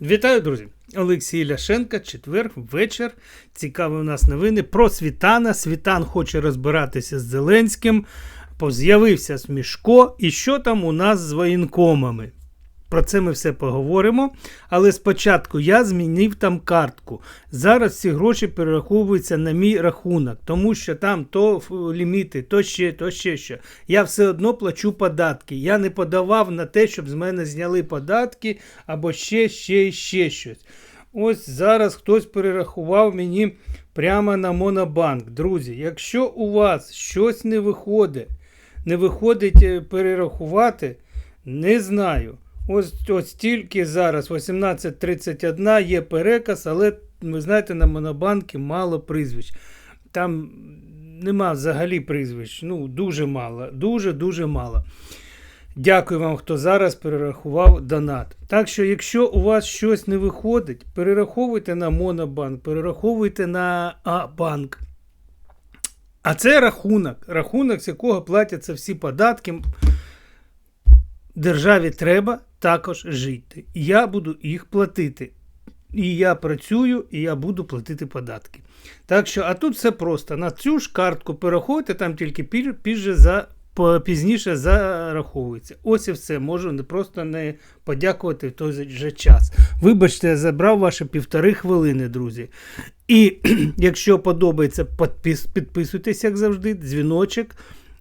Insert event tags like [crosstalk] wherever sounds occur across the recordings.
Вітаю, друзі! Олексій Ляшенка, четвер, вечір. Цікаві у нас новини про Світана. Світан хоче розбиратися з Зеленським. Поз'явився Смішко. І що там у нас з воєнкомами? Про це ми все поговоримо. Але спочатку я змінив там картку. Зараз ці гроші перераховуються на мій рахунок, тому що там то ліміти, то ще, то ще що. Я все одно плачу податки. Я не подавав на те, щоб з мене зняли податки або ще, ще, ще щось. Ось зараз хтось перерахував мені прямо на Монобанк. Друзі, якщо у вас щось не виходить, не виходить е, перерахувати, не знаю. Ось, ось тільки зараз 18.31 є переказ, але ви знаєте, на Монобанкі мало прізвищ. Там нема взагалі прізвищ. Ну, дуже мало. Дуже-дуже мало. Дякую вам, хто зараз перерахував донат. Так що, якщо у вас щось не виходить, перераховуйте на Монобанк, перераховуйте на А-банк. А це рахунок, рахунок, з якого платяться всі податки. Державі треба також жити. Я буду їх платити. І я працюю, і я буду платити податки. Так що, а тут все просто. На цю ж картку переходьте, там тільки пізже за, пізніше зараховується. Ось і все. Можу не просто не подякувати в той же час. Вибачте, я забрав ваші півтори хвилини, друзі. І [clears throat] якщо подобається, підпис, підписуйтесь, як завжди, дзвіночок.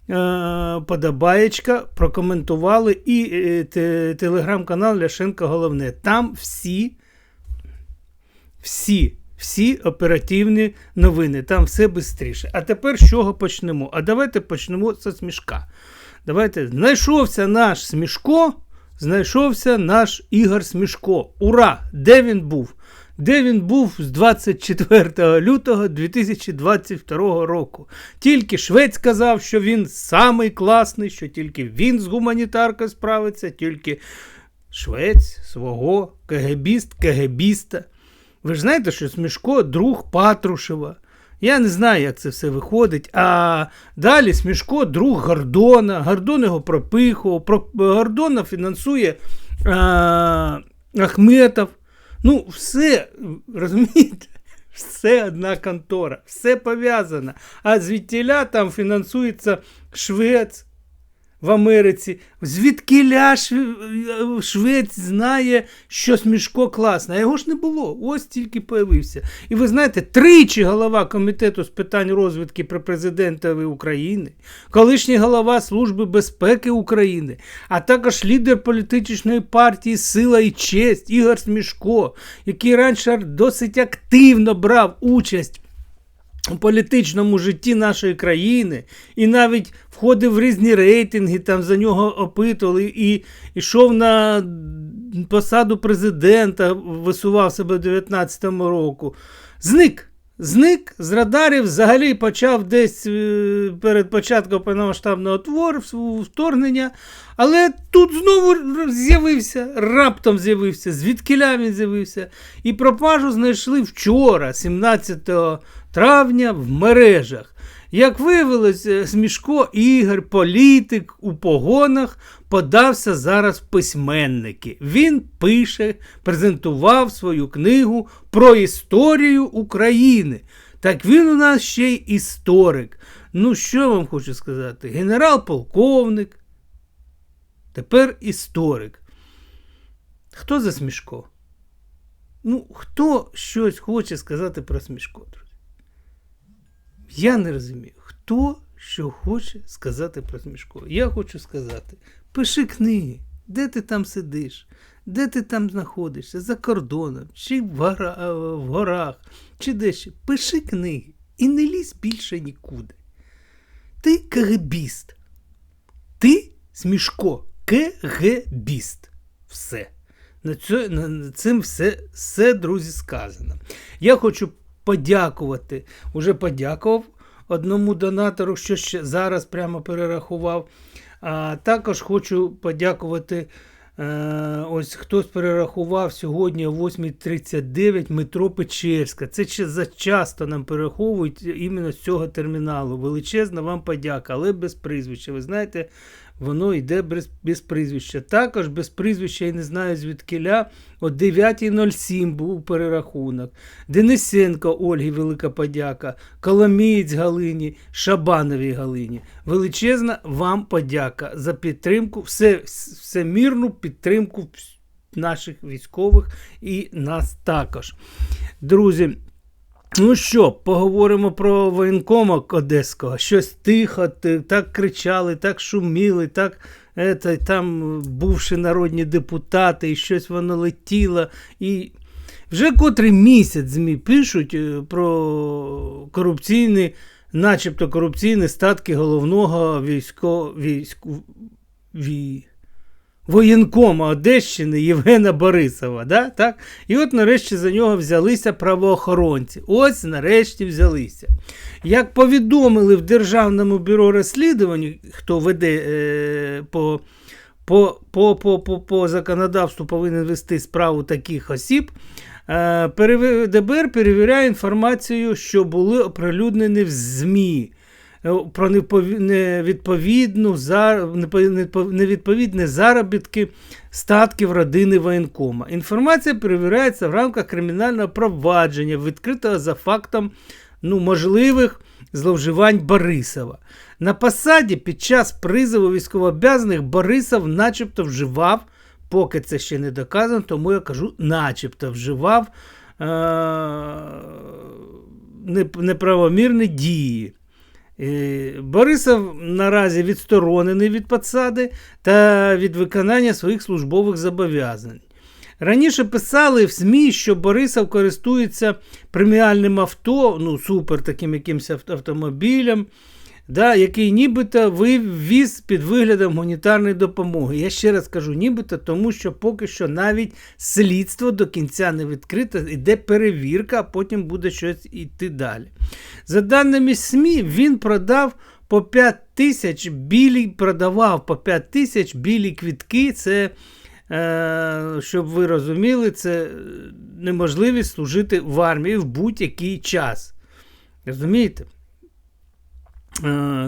Е, Подобаєчка, прокоментували і е, те- телеграм-канал Ляшенко Головне. Там всі всі, всі оперативні новини. Там все швидше. А тепер з чого почнемо? А давайте почнемо з смішка. Давайте. Знайшовся наш смішко, знайшовся наш Ігор Смішко. Ура! Де він був? Де він був з 24 лютого 2022 року? Тільки Швець сказав, що він самий класний, що тільки він з гуманітаркою справиться, тільки Швець свого КГБіст, КГБіста. Ви ж знаєте, що Смішко друг Патрушева. Я не знаю, як це все виходить. А далі Смішко друг Гордона. Гордон його пропихував. Гордона фінансує а... Ахметов. Ну, все, розумієте? Все одна контора, все пов'язано. А звідтіля там фінансується Швець в Америці. Звідкиля Шв- Швець знає, що Смішко класно. А його ж не було. Ось тільки появився. І ви знаєте, тричі голова комітету з питань розвідки при президентові України, колишній голова Служби безпеки України, а також лідер політичної партії Сила і честь Ігор Смішко, який раніше досить активно брав участь у політичному житті нашої країни і навіть входив в різні рейтинги, там за нього опитували і йшов на посаду президента, висував себе в 2019 року. Зник. Зник з радарів, взагалі почав десь е, перед початком повномасштабного твор, вторгнення, але тут знову з'явився, раптом з'явився, звідкиля він з'явився. І пропажу знайшли вчора, 17 травня, в мережах. Як виявилося, Смішко Ігор, політик у погонах, подався зараз в письменники. Він пише, презентував свою книгу про історію України. Так він у нас ще й історик. Ну, що вам хочу сказати? Генерал-полковник, тепер історик. Хто за Смішко? Ну, хто щось хоче сказати про Смішко? Я не розумію, хто що хоче сказати про Смішко. Я хочу сказати: пиши книги, де ти там сидиш, де ти там знаходишся, за кордоном, чи в, гора, е, в горах, чи де ще. Пиши книги і не лізь більше нікуди. Ти КГБіст. Ти Смішко, КГБіст. Все. На цьо- на- цим все, все, друзі, сказано. Я хочу подякувати, уже подякував одному донатору, що ще зараз прямо перерахував. А також хочу подякувати. е, Ось хтось перерахував сьогодні о 8.39 метро Печерська. Це ще зачасто нам перераховують іменно з цього терміналу. Величезна вам подяка, але без прізвища. Ви знаєте, воно йде без, без прізвища. Також без прізвища, я не знаю звідкиля, о 9.07 був перерахунок. Денисенко Ольгі велика подяка, Коломієць Галині, Шабановій Галині. Величезна вам подяка за підтримку, все, всемірну підтримку наших військових і нас також. Друзі. Ну що, поговоримо про воєнкома Одеського. Щось тихо, так кричали, так шуміли, так ета, там бувши народні депутати, і щось воно летіло. І вже котрий місяць ЗМІ пишуть е, про корупційні, начебто корупційні статки головного військо, війську, вій, воєнкома Одещини Євгена Борисова. Да? Так? І от нарешті за нього взялися правоохоронці. Ось нарешті взялися. Як повідомили в Державному бюро розслідувань, хто веде е, по, по, по, по, по, по законодавству повинен вести справу таких осіб. е, ДБР перевіряє інформацію, що були оприлюднені в ЗМІ про невідповідну невідповідні заробітки статків родини воєнкома. Інформація перевіряється в рамках кримінального провадження, відкритого за фактом ну, можливих зловживань Борисова. На посаді під час призову військовообов'язаних Борисов начебто вживав, поки це ще не доказано, тому я кажу, начебто вживав е- неправомірні дії. Борисов наразі відсторонений від посади та від виконання своїх службових зобов'язань. Раніше писали в СМІ, що Борисов користується преміальним авто, ну супер таким якимось автомобілем, да, який нібито вивіз під виглядом гуманітарної допомоги. Я ще раз кажу, нібито, тому що поки що навіть слідство до кінця не відкрите, йде перевірка, а потім буде щось йти далі. За даними СМІ, він продав по 5 тисяч білі, продавав по 5 тисяч білі квітки. Це, е, щоб ви розуміли, це неможливість служити в армії в будь-який час. Розумієте?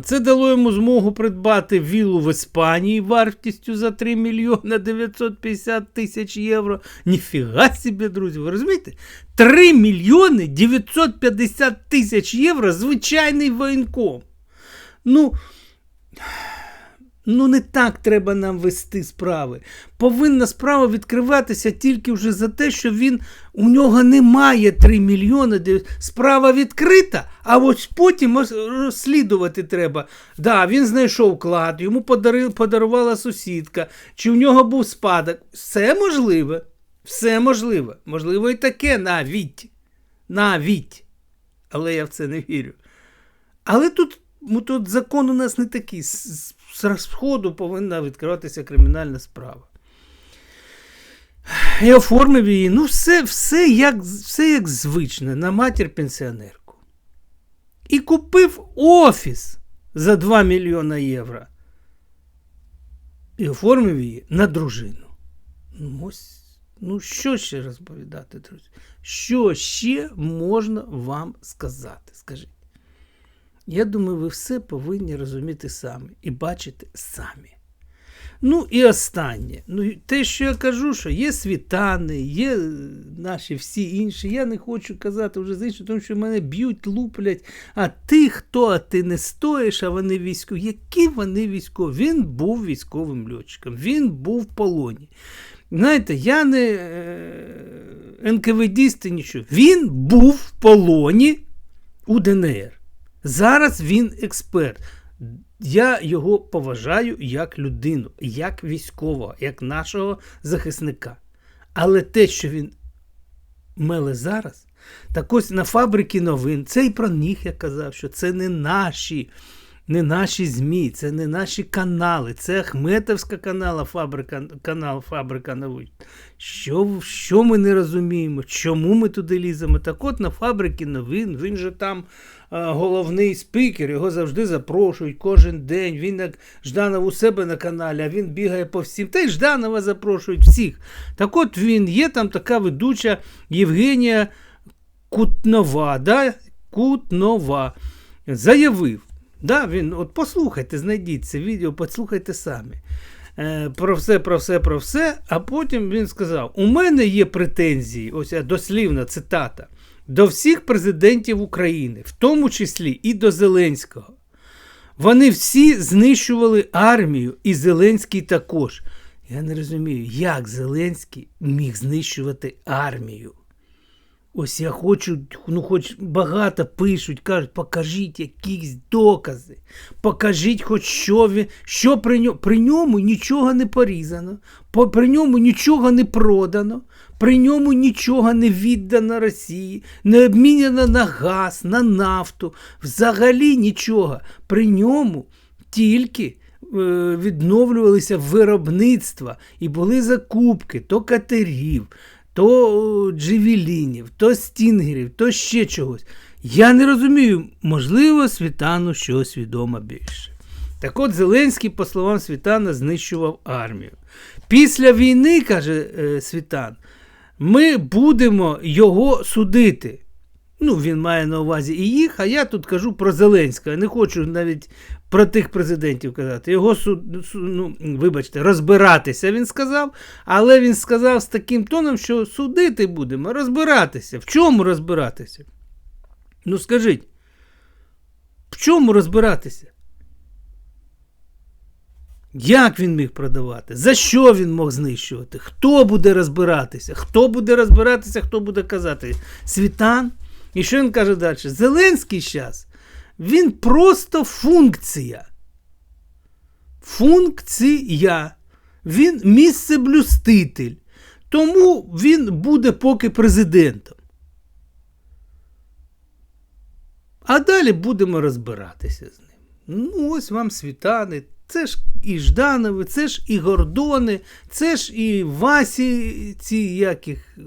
Це дало йому змогу придбати віллу в Іспанії вартістю за 3 мільйони 950 тисяч євро. Ніфіга собі, друзі, ви розумієте? 3 мільйони 950 тисяч євро звичайний воєнком. Ну, ну не так треба нам вести справи. Повинна справа відкриватися тільки вже за те, що він у нього немає 3 мільйони. де- Справа відкрита, а ось потім розслідувати треба. Да, він знайшов клад, йому подарувала сусідка, чи в нього був спадок. Все можливе. Все можливе. Можливо, і таке навіть. Навіть. Але я в це не вірю. Але тут, ну, тут закон у нас не такий. З, з повинна відкриватися кримінальна справа. І оформив її. Ну, все, все, як, все як звичне, на матір пенсіонерку. І купив офіс за 2 мільйона євро. І оформив її на дружину. Ну, ось, ну що ще розповідати, друзі? Що ще можна вам сказати? Скажіть. Я думаю, ви все повинні розуміти самі і бачити самі. Ну і останнє. Ну, те, що я кажу, що є світани, є е, наші всі інші. Я не хочу казати вже з іншого, тому що мене б'ють, луплять. А ти хто, а ти не стоїш, а вони військові. Які вони військові? Він був військовим льотчиком, він був в полоні. Знаєте, я не е, НКВДіст і нічого. Він був в полоні у ДНР. Зараз він експерт. Я його поважаю як людину, як військового, як нашого захисника. Але те, що він меле зараз, так ось на фабрики новин, це і про них я казав, що це не наші, не наші ЗМІ, це не наші канали, це Ахметовська канала, фабрика, канал Фабрика новин. Що, що ми не розуміємо, чому ми туди ліземо? Так от на фабрики новин, він же там а, головний спікер, його завжди запрошують кожен день. Він як Жданов у себе на каналі, а він бігає по всім. Та й Жданова запрошують всіх. Так от він є там така ведуча Євгенія Кутнова. Да? Кутнова заявив, Да, він, от послухайте, знайдіть це відео, послухайте самі. Е, про все, про все, про все. А потім він сказав: У мене є претензії, ось дослівна цитата, до всіх президентів України, в тому числі і до Зеленського. Вони всі знищували армію, і Зеленський також. Я не розумію, як Зеленський міг знищувати армію. Ось я хочу, ну хоч багато пишуть, кажуть, покажіть якісь докази, покажіть, хоч що він, що при ньому. При ньому нічого не порізано, по- при ньому нічого не продано, при ньому нічого не віддано Росії, не обміняно на газ, на нафту, взагалі нічого. При ньому тільки е, відновлювалися виробництва і були закупки то катерів, то джевелінів, то стінгерів, то ще чогось. Я не розумію, можливо, Світану щось відомо більше. Так от Зеленський, по словам Світана, знищував армію. Після війни, каже е, Світан, ми будемо його судити. Ну, він має на увазі і їх, а я тут кажу про Зеленського. Не хочу навіть про тих президентів казати. Його суд, су- ну, вибачте, розбиратися він сказав, але він сказав з таким тоном, що судити будемо, розбиратися. В чому розбиратися? Ну скажіть, в чому розбиратися? Як він міг продавати? За що він мог знищувати? Хто буде розбиратися? Хто буде розбиратися, хто буде казати? Світан? І що він каже далі? Зеленський зараз, він просто функція. Функція. Він місцеблюститель. Тому він буде поки президентом. А далі будемо розбиратися з ним. Ну, ось вам світани. Це ж і Жданови, це ж і Гордони, це ж і Васі, ці яких.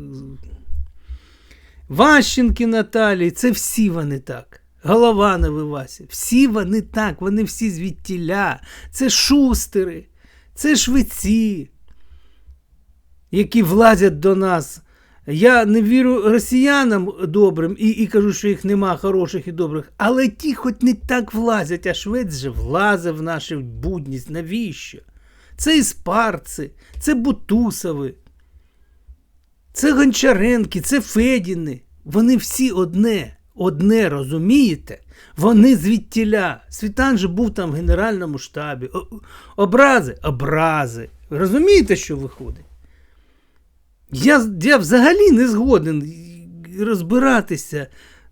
Ващенки Наталії, це всі вони так. Голованови Васі, всі вони так, вони всі звідтіля. Це шустери, це швеці, які влазять до нас. Я не вірю росіянам добрим і, і кажу, що їх нема хороших і добрих, але ті хоч не так влазять, а швець же влазить в нашу будність. Навіщо? Це іспарці, це Бутусови, це Гончаренки, це Федіни. Вони всі одне, одне, розумієте? Вони звідтіля. Світан же був там в Генеральному штабі. Образи, образи. Розумієте, що виходить? Я, я взагалі не згоден розбиратися,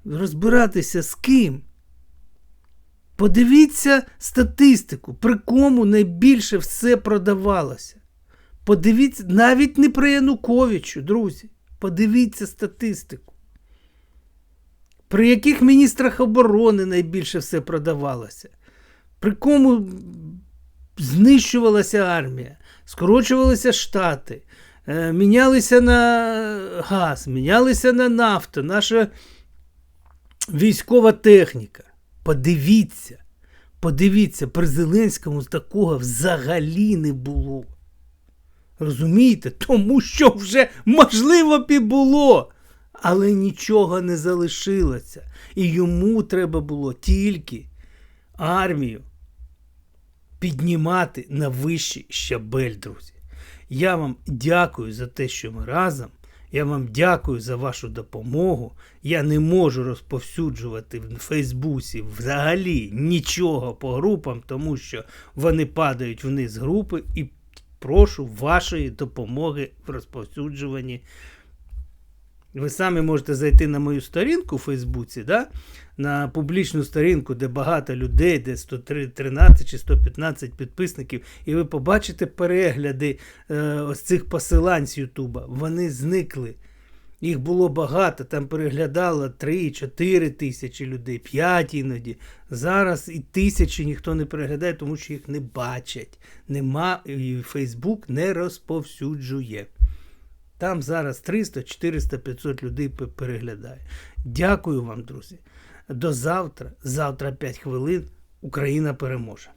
розбиратися з ким. Подивіться статистику, при кому найбільше все продавалося. Подивіться, навіть не при Януковичу, друзі. Подивіться статистику. При яких міністрах оборони найбільше все продавалося? При кому знищувалася армія, скорочувалися штати, е, мінялися на газ, мінялися на нафту, наша військова техніка. Подивіться, подивіться, при Зеленському такого взагалі не було. Розумієте? Тому що вже можливо б і було. Але нічого не залишилося. І йому треба було тільки армію піднімати на вищий щабель, друзі. Я вам дякую за те, що ми разом. Я вам дякую за вашу допомогу. Я не можу розповсюджувати в Фейсбуці взагалі нічого по групам, тому що вони падають вниз групи і прошу вашої допомоги в розповсюджуванні. Ви самі можете зайти на мою сторінку у Фейсбуці, да? на публічну сторінку, де багато людей, де 113 чи 115 підписників, і ви побачите перегляди е, ось цих посилань з Ютуба. Вони зникли. Їх було багато, там переглядало 3-4 тисячі людей, 5 іноді. Зараз і тисячі ніхто не переглядає, тому що їх не бачать. Нема, і Фейсбук не розповсюджує. Там зараз 300, 400, 500 людей пе- переглядає. Дякую вам, друзі. До завтра. Завтра 5 хвилин. Україна переможе.